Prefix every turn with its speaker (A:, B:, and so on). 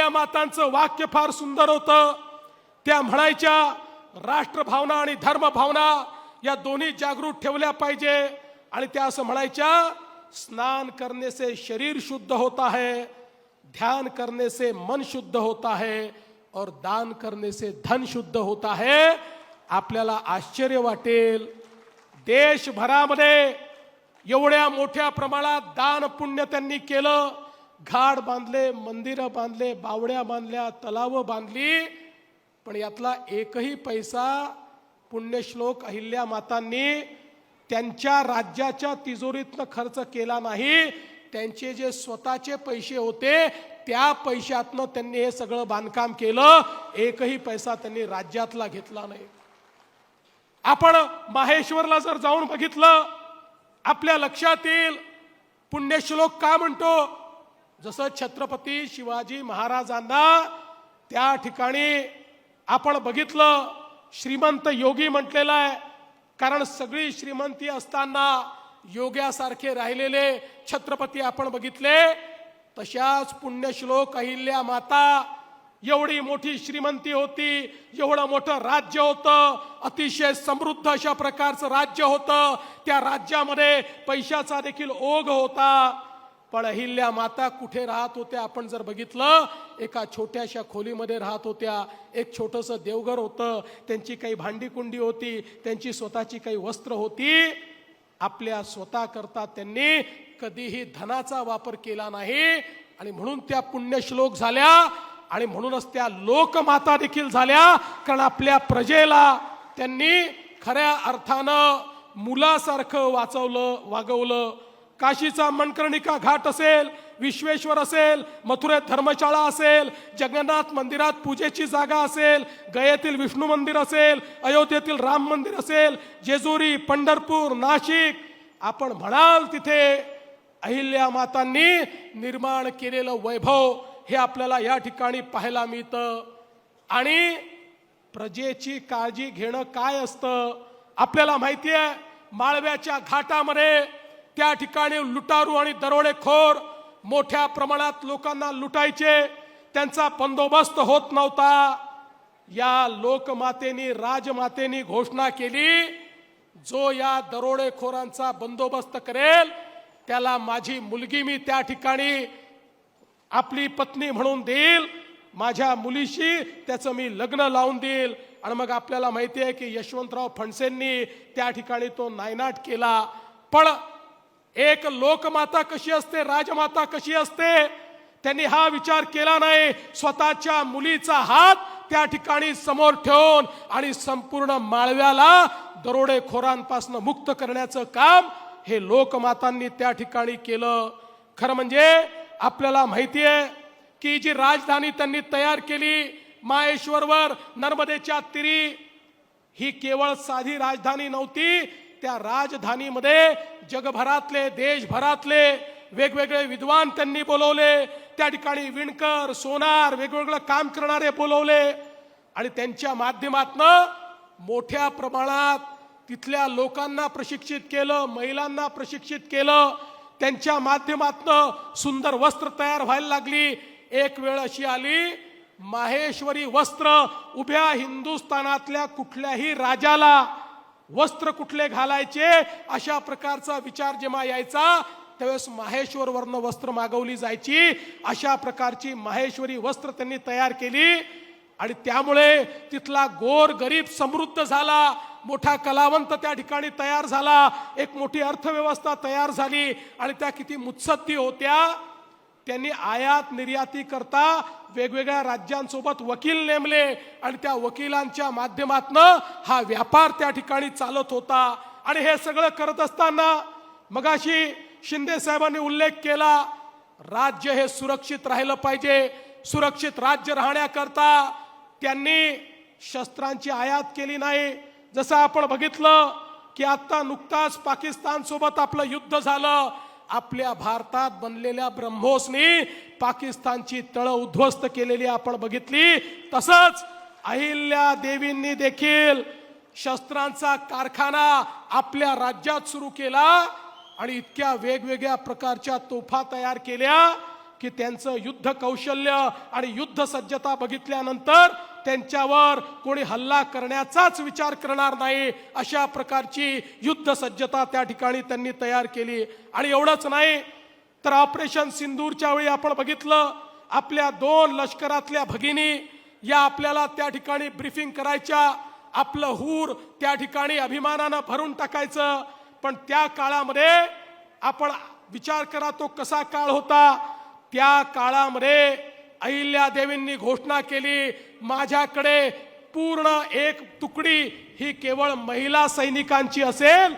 A: अहिल्या मातांचं वाक्य फार सुंदर होतं. त्या म्हणायच्या राष्ट्रभावना आणि धर्मभावना या दोन्ही जागृत ठेवल्या पाहिजे. आणि त्या असं म्हणायच्या स्नान करने से शरीर शुद्ध होता है ध्यान करने से मन शुद्ध होता है और दान करने से धन शुद्ध होता है आपल्याला आश्चर्य वाटेल. देशभरामध्ये एवढ्या मोठ्या प्रमाणात दान पुण्य त्यांनी केलं. घाड बांधले मंदिरं बांधले बावड्या बांधल्या तलाव बांधली पण यातला एकही पैसा पुण्यश्लोक अहिल्या मातांनी त्यांच्या राज्याच्या तिजोरीतनं खर्च केला नाही. त्यांचे जे स्वतःचे पैसे होते त्या पैशातनं त्यांनी हे सगळं बांधकाम केलं. एकही पैसा त्यांनी राज्यातला घेतला नाही. आपण माहेश्वरला जर जाऊन बघितलं आपल्या लक्षात येईल पुण्यश्लोक का म्हणतो? जसं छत्रपती शिवाजी महाराजांना त्या ठिकाणी आपण बघितलं श्रीमंत योगी म्हटलेलं आहे कारण सगळी श्रीमंती असताना योग्यासारखे राहिलेले छत्रपती आपण बघितले तशाच पुण्यश्लोक अहिल्या माता एवढी मोठी श्रीमंती होती एवढं मोठं राज्य होतं अतिशय समृद्ध अशा प्रकारचं राज्य होतं त्या राज्यामध्ये पैशाचा देखील ओघ होता. पण अहिल्या माता कुठे राहत होत्या? आपण जर बघितलं एका छोट्याशा खोलीमध्ये राहत होत्या. एक छोटंसं देवघर होतं. त्यांची काही भांडीकुंडी होती. त्यांची स्वतःची काही वस्त्र होती. आपल्या स्वतः करता त्यांनी कधीही धनाचा वापर केला नाही. आणि म्हणून त्या पुण्यश्लोक झाल्या. आणि म्हणूनच त्या लोकमाता देखील झाल्या. कारण आपल्या प्रजेला त्यांनी खऱ्या अर्थानं मुलासारखं वाचवलं वागवलं. काशीचा मनकर्णिका घाट असेल विश्वेश्वर असेल मथुरेत धर्मशाळा असेल जगन्नाथ मंदिरात पूजेची जागा असेल गयेतील विष्णू मंदिर असेल अयोध्येतील राम मंदिर असेल जेजुरी पंढरपूर नाशिक आपण म्हणाल तिथे अहिल्या मातांनी निर्माण केलेलं वैभव हे आपल्याला या ठिकाणी पाहायला मिळतं. आणि प्रजेची काळजी घेणं काय असतं? आपल्याला माहिती आहे माळव्याच्या घाटामध्ये त्या ठिकाणी लुटारू आणि दरोडेखोर मोठ्या प्रमाणात लोकांना लुटायचे. त्यांचा बंदोबस्त होत नव्हता. या लोकमातेनी राजमातेनी घोषणा केली जो या दरोडेखोरांचा बंदोबस्त करेल त्याला माझी मुलगी मी त्या ठिकाणी आपली पत्नी म्हणून देईल माझ्या मुलीशी त्याचं मी लग्न लावून देईल. आणि मग आपल्याला माहिती आहे की यशवंतराव फणसेंनी त्या ठिकाणी तो नायनाट केला. पण एक लोकमाता कशी असते राजमाता कशी असते त्यांनी हा विचार केला नाही. स्वतःच्या मुलीचा हात त्या ठिकाणी समोर ठेवून आणि संपूर्ण माळव्याला दरोडेखोरांपासून मुक्त करण्याचं काम हे लोकमातांनी त्या ठिकाणी केलं. खरं म्हणजे आपल्याला माहिती आहे की जी राजधानी त्यांनी तयार केली माहेश्वरवर नर्मदेच्या तिरी ही केवळ साधी राजधानी नव्हती त्या राजधानीमध्ये जगभरातले देशभरातले वेगवेगळे विद्वान त्यांनी बोलवले. त्या ठिकाणी विणकर सोनार वेगवेगळं काम करणारे बोलवले. आणि त्यांच्या माध्यमातनं मोठ्या प्रमाणात तिथल्या लोकांना प्रशिक्षित केलं महिलांना प्रशिक्षित केलं. त्यांच्या माध्यमातनं सुंदर वस्त्र तयार व्हायला लागली. एक वेळ अशी आली माहेश्वरी वस्त्र उभ्या हिंदुस्थानातल्या कुठल्याही राजाला वस्त्र कुठले घालायचे? अशा प्रकारचा विचार जेव्हा यायचा त्यावेळेस माहेश्वरवरनं वस्त्र मागवली जायची. अशा प्रकारची माहेश्वरी वस्त्र त्यांनी तयार केली. आणि त्यामुळे तिथला गोर गरीब समृद्ध झाला. मोठा कलावंत त्या ठिकाणी तयार झाला. एक मोठी अर्थव्यवस्था तयार झाली. आणि त्या किती मुत्सद्दी होत्या. त्यांनी आयात निर्याती करता वेगवेगळ्या राज्यांसोबत वकील नेमले आणि त्या वकिलांच्या माध्यमातनं हा व्यापार त्या ठिकाणी चालत होता. आणि हे सगळं करत असताना मगाशी शिंदे साहेबांनी उल्लेख केला राज्य हे सुरक्षित राहिलं पाहिजे सुरक्षित राज्य राहण्याकरता त्यांनी शस्त्रांची आयात केली नाही. जसं आपण बघितलं की आत्ता नुकताच पाकिस्तानसोबत आपलं युद्ध झालं आपल्या भारतात बनलेल्या ब्रह्मोसनी पाकिस्तानची तळ उद्ध्वस्त केलेली आपण बघितली. तसंच अहिल्या देवींनी देखील शस्त्रांचा कारखाना आपल्या राज्यात सुरू केला आणि इतक्या वेगवेगळ्या प्रकारच्या तोफा तयार केल्या की त्यांचं युद्ध कौशल्य आणि युद्ध सज्जता बघितल्यानंतर त्यांच्यावर कोणी हल्ला करण्याचाच विचार करणार नाही अशा प्रकारची युद्ध सज्जता त्या ठिकाणी त्यांनी तयार केली. आणि एवढंच नाही तर ऑपरेशन सिंदूरच्या वेळी आपण बघितलं आपल्या दोन लष्करातल्या भगिनी या आपल्याला त्या ठिकाणी ब्रीफिंग करायच्या. आपलं हूर त्या ठिकाणी अभिमानानं भरून टाकायचं. पण त्या काळामध्ये आपण विचार करा तो कसा काळ होता. त्या काळामध्ये अहिल्यादेवींनी घोषणा केली माझ्याकडे पूर्ण एक तुकडी ही केवळ महिला सैनिकांची असेल